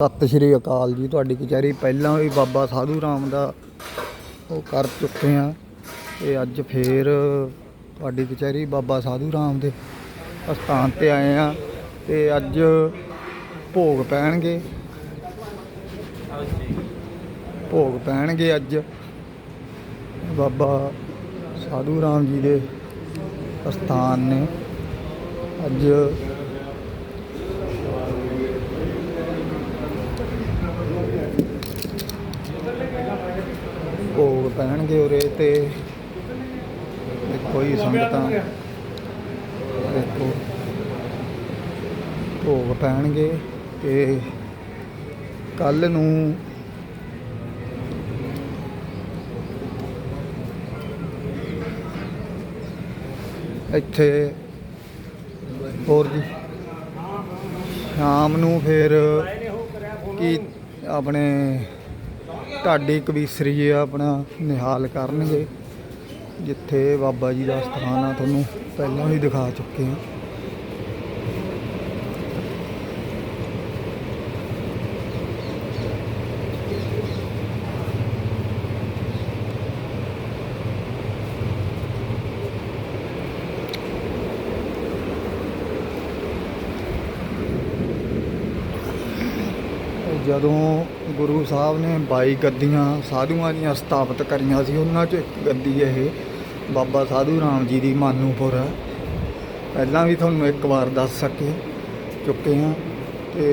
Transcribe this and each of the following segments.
ਸਤਿ ਸ਼੍ਰੀ ਅਕਾਲ ਜੀ, ਤੁਹਾਡੀ ਕਚਹਿਰੀ ਪਹਿਲਾਂ ਵੀ ਬਾਬਾ ਸਾਧੂ ਰਾਮ ਦਾ ਉਹ ਕਰ ਚੁੱਕੇ ਆ ਤੇ ਅੱਜ ਫੇਰ ਤੁਹਾਡੀ ਕਚਹਿਰੀ ਬਾਬਾ ਸਾਧੂ ਰਾਮ ਦੇ ਅਸਥਾਨ ਤੇ ਆਏ ਆ ਤੇ ਅੱਜ ਭੋਗ ਪੈਣਗੇ। ਭੋਗ ਪੈਣਗੇ ਅੱਜ ਬਾਬਾ ਸਾਧੂ ਰਾਮ ਜੀ ਦੇ ਅਸਥਾਨ ਨੇ। ਅੱਜ ਭੋਗ ਪੈਣਗੇ ਉਰੇ ਤੇ ਦੇਖੋ ਜੀ ਸੰਗਤਾਂ। ਦੇਖੋ। ਭੋਗ ਪੈਣਗੇ ਤੇ ਕੱਲ ਨੂੰ ਇੱਥੇ ਹੋਰ ਜੀ। ਸ਼ਾਮ ਨੂੰ ਫਿਰ ਕੀ ਆਪਣੇ ਢਾਡੀ ਕਬੀਸਰੀ ਆ ਆਪਣਾ ਨਿਹਾਲ ਕਰਨਗੇ, ਜਿੱਥੇ ਬਾਬਾ ਜੀ ਦਾ ਸਥਾਨ ਆ, ਤੁਹਾਨੂੰ ਪਹਿਲਾਂ ਵੀ ਦਿਖਾ ਚੁੱਕੇ ਹਾਂ ਜਦੋਂ ਗੁਰੂ ਸਾਹਿਬ ਨੇ 22 ਗੱਦੀਆਂ ਸਾਧੂਆਂ ਦੀਆਂ ਸਥਾਪਿਤ ਕਰੀਆਂ ਸੀ ਉਹਨਾਂ 'ਚ ਇੱਕ ਗੱਦੀ ਇਹ ਬਾਬਾ ਸਾਧੂ ਰਾਮ ਜੀ ਦੀ ਮਾਨੂਪੁਰ ਹੈ। ਪਹਿਲਾਂ ਵੀ ਤੁਹਾਨੂੰ ਇੱਕ ਵਾਰ ਦੱਸ ਸਕੇ ਚੁੱਕੇ ਹਾਂ ਤੇ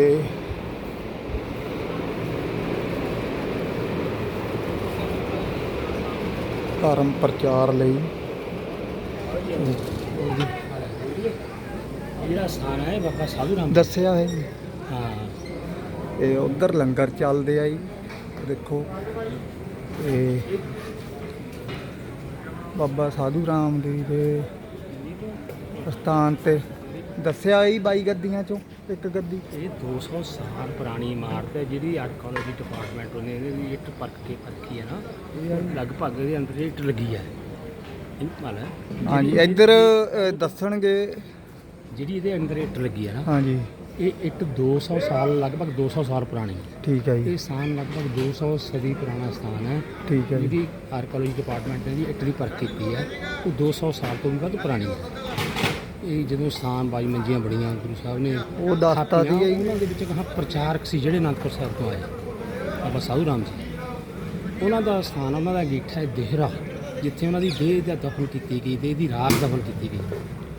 ਧਰਮ ਪ੍ਰਚਾਰ ਲਈ। ਜਿਹੜਾ ਸਥਾਨ ਹੈ ਬਾਬਾ ਸਾਧੂ ਰਾਮ ਦੱਸਿਆ ਹੈ ਹਾਂ। ਤੇ ਉਧਰ ਲੰਗਰ ਚੱਲਦੇ ਆ ਜੀ ਦੇਖੋ। ਤੇ ਬਾਬਾ ਸਾਧੂ ਰਾਮ ਜੀ ਦੇ ਸਥਾਨ ਤੇ ਦੱਸਿਆ ਹੀ ਬਾਈ ਗੱਦੀਆਂ ਚੋਂ ਇੱਕ ਗੱਦੀ। ਇਹ 200 ਸਾਲ ਪੁਰਾਣੀ ਇਮਾਰਤ ਹੈ ਜਿਹਦੀ ਆਰਕੀਓਲੋਜੀ ਡਿਪਾਰਟਮੈਂਟ ਨੇ ਇਹਦੀ ਇੱਟ ਪਰਖ ਕੇ ਪਰਖੀ ਹੈ ਨਾ। ਇਹ ਲਗਭਗ ਇਹਦੇ ਅੰਦਰ ਇੱਟ ਲੱਗੀ ਹੈ। ਹਾਂਜੀ ਇੱਧਰ ਦੱਸਣਗੇ। ਜਿਹੜੀ ਇਹਦੇ ਅੰਦਰ ਇੱਟ ਲੱਗੀ ਹੈ ਨਾ। ਹਾਂਜੀ। ਇਹ ਇੱਟ 200 ਸਾਲ ਲਗਭਗ 200 ਸਾਲ ਪੁਰਾਣੀ ਹੈ। ਠੀਕ ਹੈ ਜੀ। ਇਹ ਸਥਾਨ ਲਗਭਗ 200 ਸਦੀ ਪੁਰਾਣਾ ਸਥਾਨ ਹੈ। ਠੀਕ ਹੈ ਜੀ। ਜਿਹਦੀ ਆਰਕੀਓਲੋਜੀ ਡਿਪਾਰਟਮੈਂਟ ਨੇ ਇਹਦੀ ਇੱਟ ਦੀ ਪਰਖ ਕੀਤੀ ਹੈ ਉਹ 200 ਸਾਲ ਤੋਂ ਵੀ ਵੱਧ ਪੁਰਾਣੀ ਹੈ। ਇਹ ਜਦੋਂ ਸਥਾਨ ਬਾਈ ਮੰਜੀਆਂ ਬੜੀਆਂ ਗੁਰੂ ਸਾਹਿਬ ਨੇ ਉਹ ਦੱਸਤਾ ਸੀ ਜੀ। ਉਹਨਾਂ ਦੇ ਵਿੱਚ ਕਹਾ ਪ੍ਰਚਾਰਕ ਸੀ ਜਿਹੜੇ ਅਨੰਦਪੁਰ ਸਾਹਿਬ ਤੋਂ ਆਏ ਬਾਬਾ ਸਾਧੂ ਰਾਮ ਜੀ। ਉਹਨਾਂ ਦਾ ਸਥਾਨ ਉਹਨਾਂ ਦਾ ਅੰਗੀਠਾ ਹੈ ਦੇਹਰਾ ਜਿੱਥੇ ਉਹਨਾਂ ਦੀ ਦੇਹ ਦਾ ਦਫਨ ਕੀਤੀ ਗਈ ਦੇਹ ਦੀ ਰਾਖ ਦਫਨ ਕੀਤੀ ਗਈ।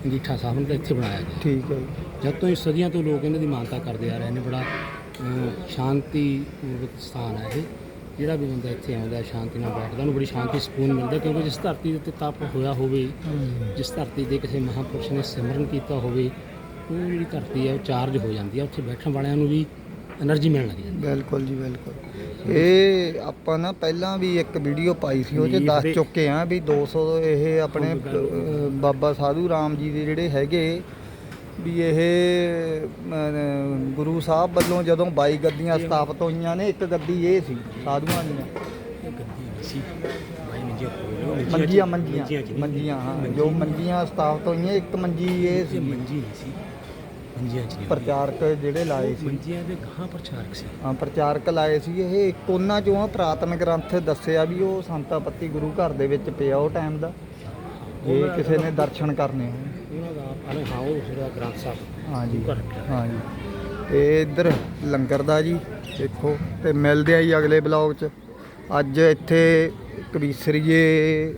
ਅੰਗੀਠਾ ਸਾਹਿਬ ਨੇ ਇੱਥੇ ਬਣਾਇਆ ਗਿਆ। ਠੀਕ ਹੈ ਜੀ। ਜਦ ਤੋਂ ਇਹ ਸਦੀਆਂ ਤੋਂ ਲੋਕ ਇਹਨਾਂ ਦੀ ਮਾਨਤਾ ਕਰਦੇ ਆ ਰਹੇ ਨੇ ਬੜਾ ਸ਼ਾਂਤੀ ਪੂਰਵਕ ਸਥਾਨ ਹੈ ਇਹ। ਜਿਹੜਾ ਵੀ ਬੰਦਾ ਇੱਥੇ ਆਉਂਦਾ ਸ਼ਾਂਤੀ ਨਾਲ ਬੈਠਦਾ ਉਹਨੂੰ ਬੜੀ ਸ਼ਾਂਤੀ ਸਕੂਨ ਮਿਲਦਾ ਕਿਉਂਕਿ ਜਿਸ ਧਰਤੀ ਦੇ ਉੱਤੇ ਤਪ ਹੋਇਆ ਹੋਵੇ ਜਿਸ ਧਰਤੀ ਦੇ ਕਿਸੇ ਮਹਾਪੁਰਸ਼ ਨੇ ਸਿਮਰਨ ਕੀਤਾ ਹੋਵੇ ਉਹ ਜਿਹੜੀ ਧਰਤੀ ਹੈ ਉਹ ਚਾਰਜ ਹੋ ਜਾਂਦੀ ਹੈ ਉੱਥੇ ਬੈਠਣ ਵਾਲਿਆਂ ਨੂੰ ਵੀ ਐਨਰਜੀ ਮਿਲਣ ਲੱਗ ਜਾਂਦੀ ਬਿਲਕੁਲ ਜੀ ਬਿਲਕੁਲ। ਇਹ ਆਪਾਂ ਨਾ ਪਹਿਲਾਂ ਵੀ ਇੱਕ ਵੀਡੀਓ ਪਾਈ ਸੀ ਉਹ 'ਚ ਦੱਸ ਚੁੱਕੇ ਆ ਵੀ 200 ਇਹ ਆਪਣੇ ਬਾਬਾ ਸਾਧੂ ਰਾਮ ਜੀ ਦੇ ਜਿਹੜੇ ਹੈਗੇ ਵੀ ਇਹ ਗੁਰੂ ਸਾਹਿਬ ਵੱਲੋਂ ਜਦੋਂ 22 ਗੱਦੀਆਂ ਸਥਾਪਿਤ ਹੋਈਆਂ ਨੇ ਇੱਕ ਗੱਦੀ ਇਹ ਸੀ ਸਾਧੂਆਂ ਦੀਆਂ। ਸੀ। ਭਾਈ ਮੰਜੀਆਂ ਕੋਲ ਮੰਜੀਆਂ। ਮੰਜੀਆਂ ਮੰਜੀਆਂ ਹਾਂ ਜੋ ਮੰਜੀਆਂ ਸਥਾਪਿਤ ਹੋਈਆਂ ਇੱਕ ਮੰਜੀ ਇਹ ਇਹ ਸੀ। ਮੰਜੀ ਨਹੀਂ ਸੀ। ਮੰਜੀਆਂ ਚ ਨਹੀਂ। ਪ੍ਰਚਾਰਕ ਜਿਹੜੇ ਲਾਏ ਸੀ। ਮੰਜੀਆਂ ਦੇ ਗਾਹਾਂ ਪ੍ਰਚਾਰਕ ਸੀ? ਹਾਂ ਪ੍ਰਚਾਰਕ ਲਾਏ ਸੀ। ਇਹ ਇੱਕ ਉਹਨਾਂ ਚੋਂ ਆ ਪ੍ਰਾਤਨ ਗ੍ਰੰਥ ਦੱਸਿਆ ਵੀ ਉਹ ਸੰਤਾ ਪੱਤੀ ਗੁਰੂ ਘਰ ਦੇ ਵਿੱਚ ਪਿਆ ਉਹ ਟਾਈਮ ਦਾ। ਜੇ ਕਿਸੇ ਨੇ ਦਰਸ਼ਨ ਕਰਨੇ ਹੋਣ ਹਾਂ ਗ੍ਰੰਥ ਸਾਹਿਬ ਹਾਂਜੀ ਰੱਖਿਆ। ਹਾਂਜੀ। ਤੇ ਇੱਧਰ ਲੰਗਰ ਦਾ ਜੀ ਦੇਖੋ ਤੇ ਮਿਲਦੇ ਆ ਜੀ ਅਗਲੇ ਬਲੌਗ 'ਚ। ਅੱਜ ਇੱਥੇ ਕਵੀਸਰੀਏ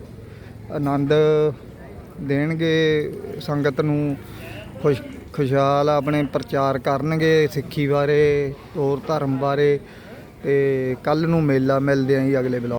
ਆਨੰਦ ਦੇਣਗੇ ਸੰਗਤ ਨੂੰ ਖੁਸ਼ ਖੁਸ਼ਹਾਲ ਆਪਣੇ ਪ੍ਰਚਾਰ ਕਰਨਗੇ ਸਿੱਖੀ ਬਾਰੇ ਹੋਰ ਧਰਮ ਬਾਰੇ। ਤੇ ਕੱਲ ਨੂੰ ਮੇਲਾ ਮਿਲਦੇ ਆ ਜੀ ਅਗਲੇ ਬਲੌਗ